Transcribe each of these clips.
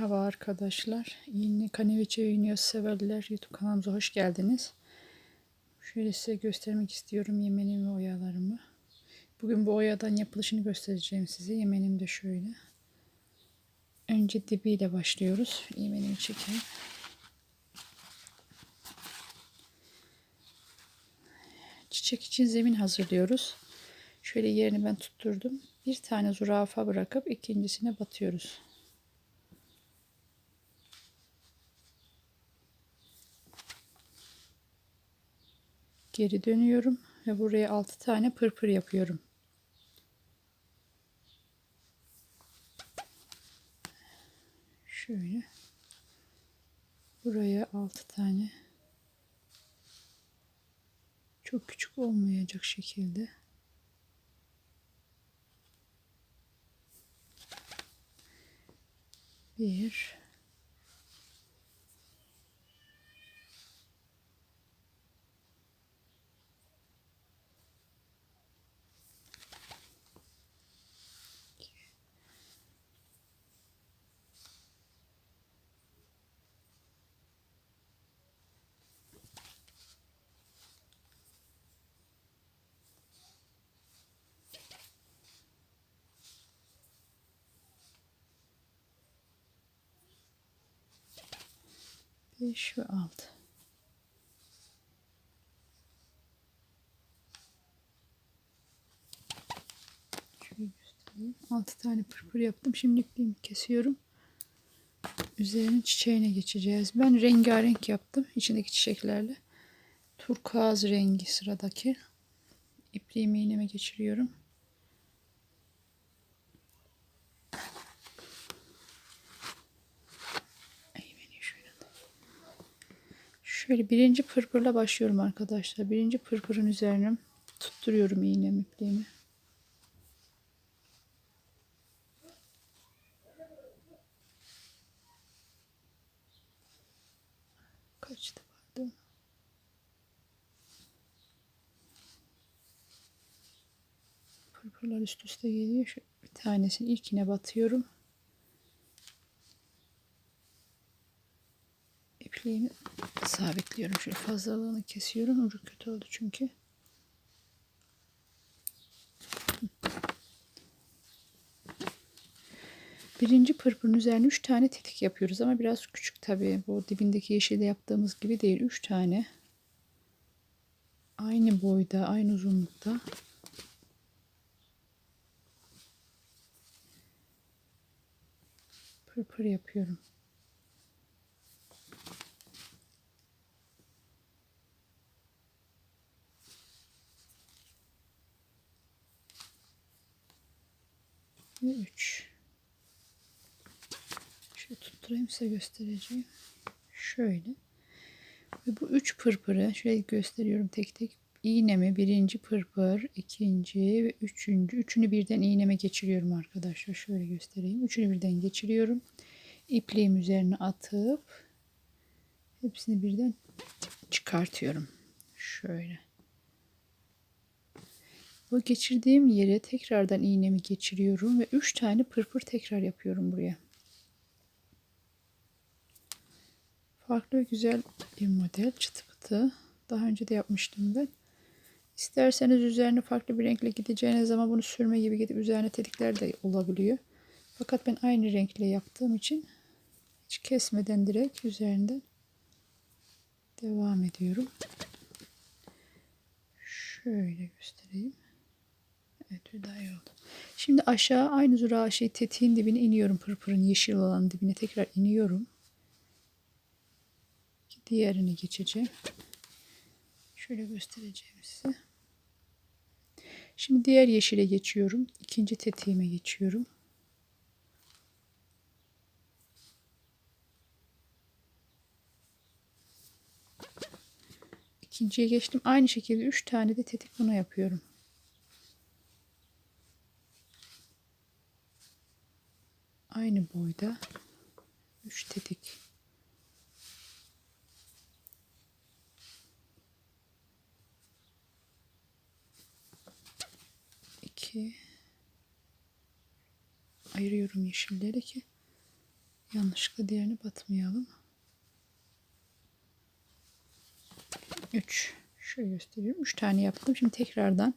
Merhaba arkadaşlar. Yeni kaneviçe oynuyor severler. YouTube kanalımıza hoş geldiniz. Şöyle size göstermek istiyorum yemenim ve oyalarımı. Bugün bu oyadan yapılışını göstereceğim size. Yemenim de şöyle. Önce dibiyle başlıyoruz. Yemenimi çekeyim. Çiçek için zemin hazırlıyoruz. Şöyle yerini ben tutturdum. Bir tane zürafa bırakıp ikincisine batıyoruz. Geri dönüyorum ve buraya 6 tane pırpır yapıyorum. Şöyle. Buraya 6 tane. Çok küçük olmayacak şekilde. Bir Ve altı. Şöyle göstereyim. Altı tane pırpır yaptım. Şimdi ipliğimi kesiyorum. Üzerine çiçeğine geçeceğiz. Ben rengarenk yaptım. içindeki çiçeklerle. Turkuaz rengi sıradaki. İpliğimi iğneme geçiriyorum. Şöyle birinci pırpırla başlıyorum arkadaşlar. Birinci pırpırın üzerine tutturuyorum iğnemi ipliğimi. Kaçtı pardon. Pırpırlar üst üste geliyor. Şu bir tanesini ilkine batıyorum. ipliğimi sabitliyorum. Şöyle fazlalığını kesiyorum. Ucu kötü oldu çünkü. Birinci pırpırın üzerine 3 tane tetik yapıyoruz ama biraz küçük tabii. Bu dibindeki yeşilde yaptığımız gibi değil. 3 tane. Aynı boyda, aynı uzunlukta. Pırpır yapıyorum. Ve 3. Şöyle tutturayım size göstereceğim. Şöyle. Ve bu 3 pırpırı şöyle gösteriyorum tek tek. İğnemi birinci pırpır, ikinci ve üçüncü. Üçünü birden iğneme geçiriyorum arkadaşlar. Şöyle göstereyim. Üçünü birden geçiriyorum. İpliğim üzerine atıp hepsini birden çıkartıyorum. Şöyle. Bu geçirdiğim yere tekrardan iğnemi geçiriyorum ve 3 tane pırpır tekrar yapıyorum buraya. Farklı ve güzel bir model çıtı pıtı. Daha önce de yapmıştım ben. İsterseniz üzerine farklı bir renkle gideceğiniz zaman bunu sürme gibi gidip üzerine tetikler de olabiliyor. Fakat ben aynı renkle yaptığım için hiç kesmeden direkt üzerinden devam ediyorum. Şöyle göstereyim. Evet bir daha iyi oldu. Şimdi aşağı aynı zürafa şey tetiğin dibine iniyorum. Pırpırın yeşil olan dibine tekrar iniyorum. Diğerini geçeceğim. Şöyle göstereceğim size. Şimdi diğer yeşile geçiyorum. İkinci tetiğime geçiyorum. İkinciye geçtim. Aynı şekilde 3 tane de tetik buna yapıyorum. Aynı boyda 3 tetik iki ayırıyorum yeşilleri ki Yanlışlıkla diğerini batmayalım. 3. Şöyle gösteriyorum. 3 tane yaptım. Şimdi tekrardan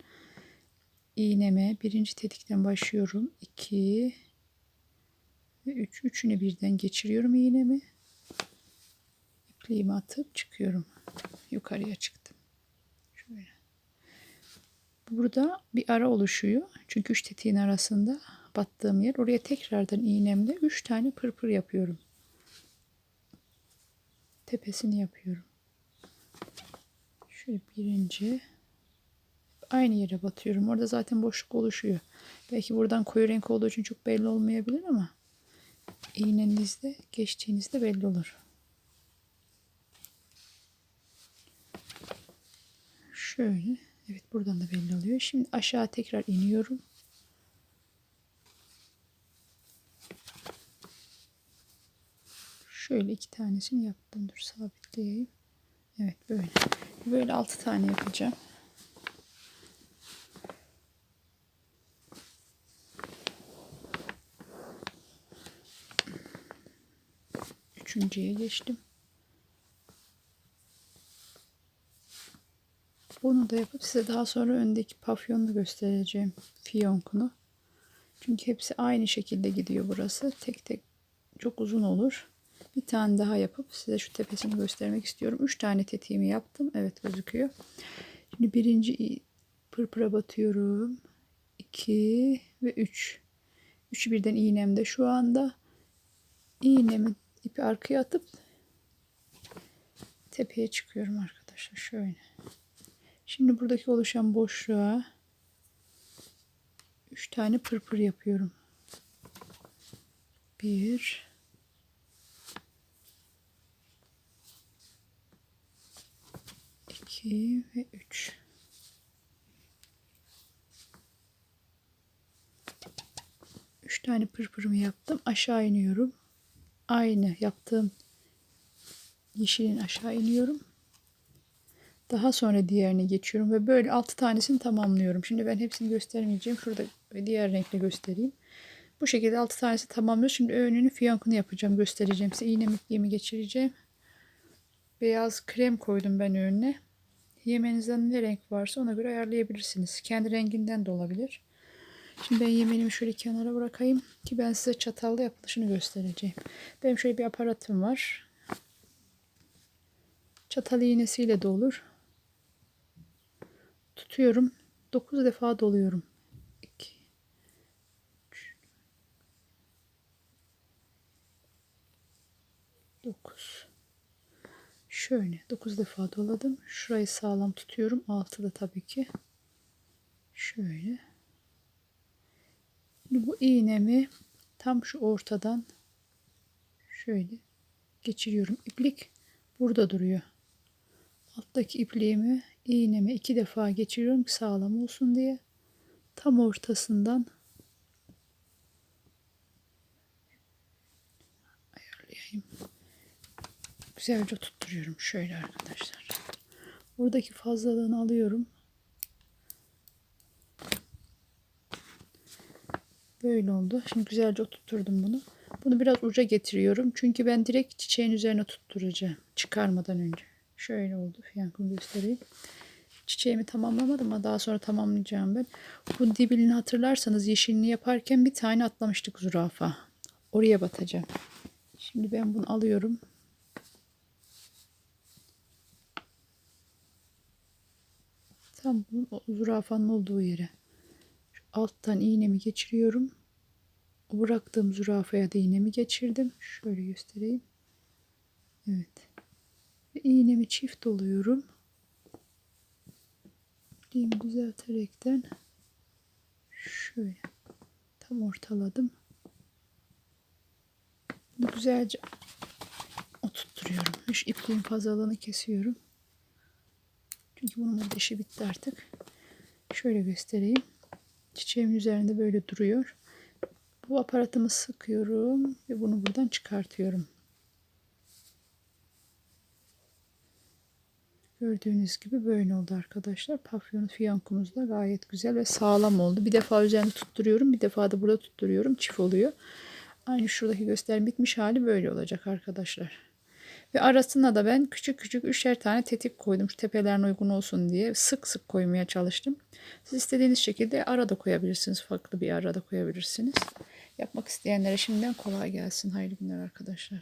iğneme birinci tetikten başlıyorum. 2 ve 3. Üçünü birden geçiriyorum iğnemi. İpliğimi atıp çıkıyorum. Yukarıya çıktım. Şöyle. Burada bir ara oluşuyor. Çünkü 3 tetiğin arasında battığım yer. Oraya tekrardan iğnemle 3 tane pırpır yapıyorum. Tepesini yapıyorum. Şöyle birinci aynı yere batıyorum. Orada zaten boşluk oluşuyor. Belki buradan koyu renk olduğu için çok belli olmayabilir ama iğnenizde geçtiğinizde belli olur. Şöyle. Evet buradan da belli oluyor. Şimdi aşağı tekrar iniyorum. Şöyle iki tanesini yaptım. Dur sabitleyeyim. Evet böyle. Böyle altı tane yapacağım. Üçüncüye geçtim. Bunu da yapıp size daha sonra öndeki pafyonunu göstereceğim. Fiyonkunu. Çünkü hepsi aynı şekilde gidiyor burası. Tek tek çok uzun olur. Bir tane daha yapıp size şu tepesini göstermek istiyorum. Üç tane tetiğimi yaptım. Evet gözüküyor. Şimdi birinci pırpıra batıyorum. 2 ve 3. Üçü birden iğnemde şu anda. İğnemi ipi arkaya atıp tepeye çıkıyorum arkadaşlar. Şöyle. Şimdi buradaki oluşan boşluğa 3 tane pırpır yapıyorum. 1 2 ve 3 3 tane pırpırımı yaptım. Aşağı iniyorum. Aynı yaptığım yeşilin aşağı iniyorum. Daha sonra diğerini geçiyorum ve böyle 6 tanesini tamamlıyorum. Şimdi ben hepsini göstermeyeceğim. Şurada diğer renkle göstereyim. Bu şekilde 6 tanesi tamamlıyor. Şimdi önünü fiyonkunu yapacağım. Göstereceğim size. İğne ipliğimi geçireceğim. Beyaz krem koydum ben önüne. Yemenizden ne renk varsa ona göre ayarlayabilirsiniz. Kendi renginden de olabilir. Şimdi ben yemenimi şöyle kenara bırakayım ki ben size çatalla yapılışını göstereceğim. Benim şöyle bir aparatım var. Çatal iğnesiyle de olur. Tutuyorum. 9 defa doluyorum. 2 3 9 Şöyle 9 defa doladım. Şurayı sağlam tutuyorum. Altı da tabii ki. Şöyle. Şimdi bu iğnemi tam şu ortadan şöyle geçiriyorum. İplik burada duruyor. Alttaki ipliğimi iğnemi iki defa geçiriyorum ki sağlam olsun diye. Tam ortasından ayarlayayım. Güzelce tutturuyorum şöyle arkadaşlar. Buradaki fazlalığını alıyorum. Böyle oldu. Şimdi güzelce tutturdum bunu. Bunu biraz uca getiriyorum. Çünkü ben direkt çiçeğin üzerine tutturacağım. Çıkarmadan önce. Şöyle oldu. Fiyankımı göstereyim. Çiçeğimi tamamlamadım ama daha sonra tamamlayacağım ben. Bu dibini hatırlarsanız yeşilini yaparken bir tane atlamıştık zürafa. Oraya batacağım. Şimdi ben bunu alıyorum. Tam o zürafanın olduğu yere. Alttan iğnemi geçiriyorum. O bıraktığım zürafaya da iğnemi geçirdim. Şöyle göstereyim. Evet. Ve iğnemi çift doluyorum. İpliğimi düzelterekten şöyle tam ortaladım. Bunu güzelce oturtturuyorum. Şu ipliğin fazlalığını kesiyorum. Çünkü bunun dişi bitti artık. Şöyle göstereyim. Çiçeğimin üzerinde böyle duruyor. Bu aparatımı sıkıyorum ve bunu buradan çıkartıyorum. Gördüğünüz gibi böyle oldu arkadaşlar. Pafyon fiyonkumuz da gayet güzel ve sağlam oldu. Bir defa üzerinde tutturuyorum. Bir defa da burada tutturuyorum. Çift oluyor. Aynı şuradaki gösterim bitmiş hali böyle olacak arkadaşlar. Ve arasına da ben küçük küçük üçer tane tetik koydum. Şu tepelerine uygun olsun diye sık sık koymaya çalıştım. Siz istediğiniz şekilde arada koyabilirsiniz. Farklı bir arada koyabilirsiniz. Yapmak isteyenlere şimdiden kolay gelsin. Hayırlı günler arkadaşlar.